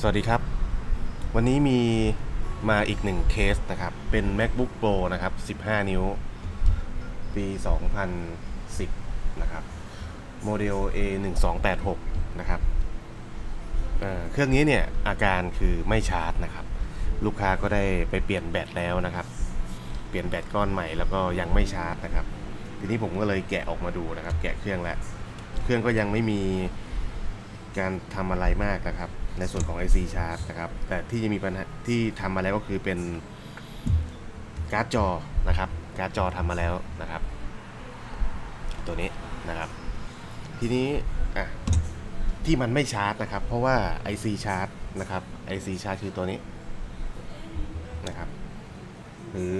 สวัสดีครับ วันนี้มีมาอีกหนึ่งเคสนะครับ เป็น macbook pro นะครับ 15 นิ้ว ปี 2010 นะครับ โมเดล a 1 2 8 6นะครับเเครื่องนี้เนี่ย อาการคือไม่ชาร์จนะครับ ลูกค้าก็ได้ไปเปลี่ยนแบตแล้วนะครับ เปลี่ยนแบตก้อนใหม่แล้วก็ยังไม่ชาร์จนะครับ ทีนี้ผมก็เลยแกะออกมาดูนะครับ แกะเครื่องแล้ว เครื่องก็ยังไม่มี การทำอะไรมากนะครับ ในส่วนของ IC Chart นะครับ แต่ที่จะมีปัญหาที่ทำมาแล้วก็คือเป็นการ์ดจอนะครับ การ์ดจอทำมาแล้วนะครับ ตัวนี้นะครับ ทีนี้อะที่มันไม่ชาร์จนะครับ เพราะว่า IC Chart นะครับ IC Chart คือตัวนี้นะครับ หรือ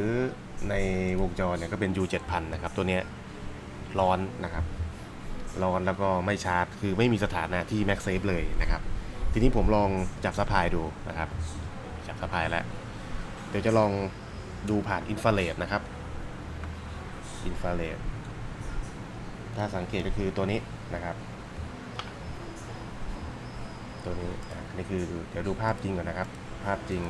ในวงจรเนี่ยก็เป็น U 7000 นะครับ ตัวเนี้ยร้อนนะครับ ร้อนแล้วก็ไม่ชาร์จ คือไม่มีสถานะที่ Max Safe เลยนะครับ ทีนี้ผมลองจับสะพายดูนะครับ จับสะพายแล้ว เดี๋ยวจะลองดูผ่านอินฟราเรดนะครับอินฟราเรดถ้าสังเกตก็คือตัวนี้นะครับ ตัวนี้อะนี่คือเดี๋ยวดูภาพจริงก่อนนะครับ ภาพจริง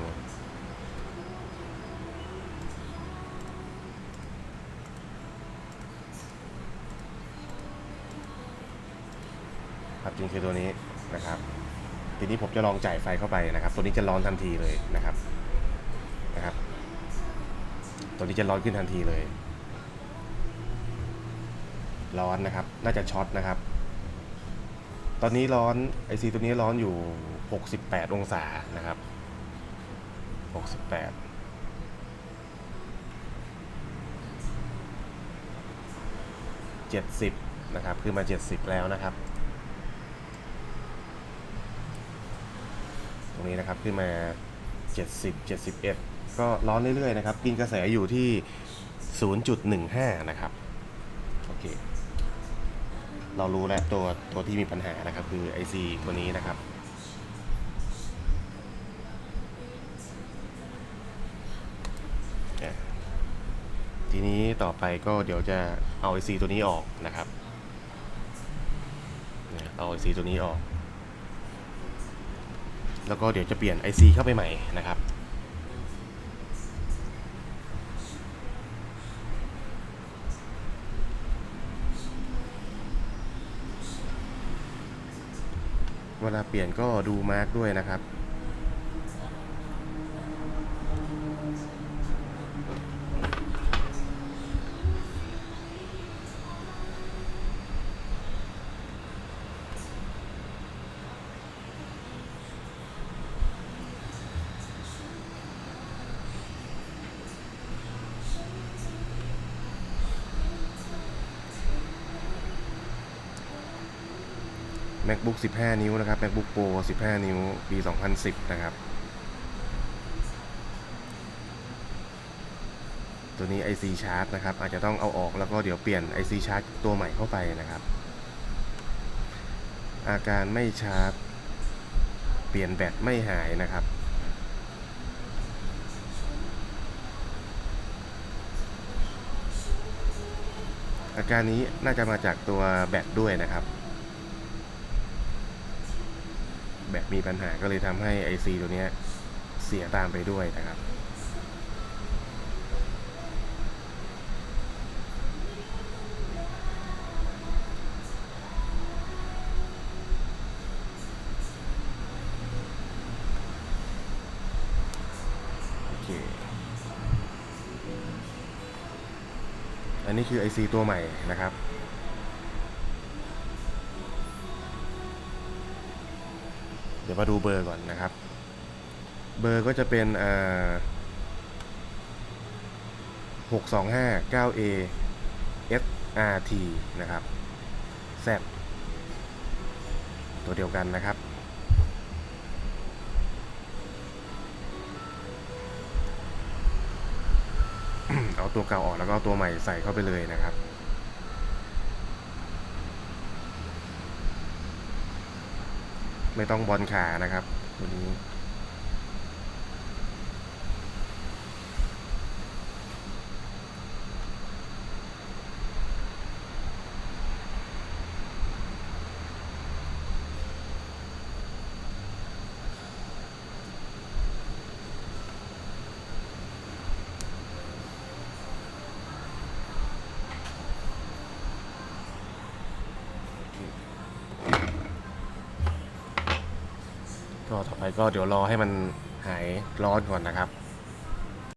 ครับ จริงคือตัวนี้นะครับ ทีนี้ผมจะลองจ่ายไฟเข้าไปนะครับ ตัวนี้จะร้อนทันทีเลยนะครับนะครับ ตัวนี้จะร้อนขึ้นทันทีเลย ร้อนนะครับ น่าจะช็อตนะครับ ตอนนี้ร้อนไอซีตัวนี้ร้อนอยู่ 68 องศานะครับ 68 70 นะครับคือมา 70 แล้วนะครับ ตรงนี้นะครับขึ้นมา 70 71 ก็ร้อนเรื่อยๆนะครับ กินกระแสอยู่ที่ 0.15 นะครับ โอเค เรารู้แล้วตัวตัวที่มีปัญหานะครับ คือ IC ตัวนี้นะครับทีนี้ต่อไปก็เดี๋ยวจะเอา IC ตัวนี้ออกนะครับเนี่ยเอา IC ตัวนี้ออก แล้วก็เดี๋ยวจะเปลี่ยน IC เข้าไปใหม่นะครับ เวลาเปลี่ยนก็ดูมาร์กด้วยนะครับ MacBook 15 นิ้วนะครับ MacBook Pro 15 นิ้ว ปี 2010 นะครับ ตัวนี้ IC Charge นะครับ อาจจะต้องเอาออกแล้วก็เดี๋ยวเปลี่ยน IC Charge ตัวใหม่เข้าไปนะครับ อาการไม่ชาร์จ เปลี่ยนแบตไม่หายนะครับอาการนี้น่าจะมาจากตัวแบตด้วยนะครับ แบตมีปัญหาก็เลยทำให้ IC ตัวนี้เสียตามไปด้วยนะครับ โอเค อันนี้คือ IC ตัวใหม่นะครับ เดี๋ยวมาดูเบอร์ก่อนนะครับ เบอร์ก็จะเป็นอ่าหกสองห้าเก้า A S R T นะครับ Z ตัวเดียวกันนะครับ เอาตัวเก่าออกแล้วก็ตัวใหม่ใส่เข้าไปเลยนะครับ ไม่ต้องบอลขานะครับตัวนี้ ก็ต่อไปก็เดี๋ยวรอให้มันหายร้อนก่อนนะครับ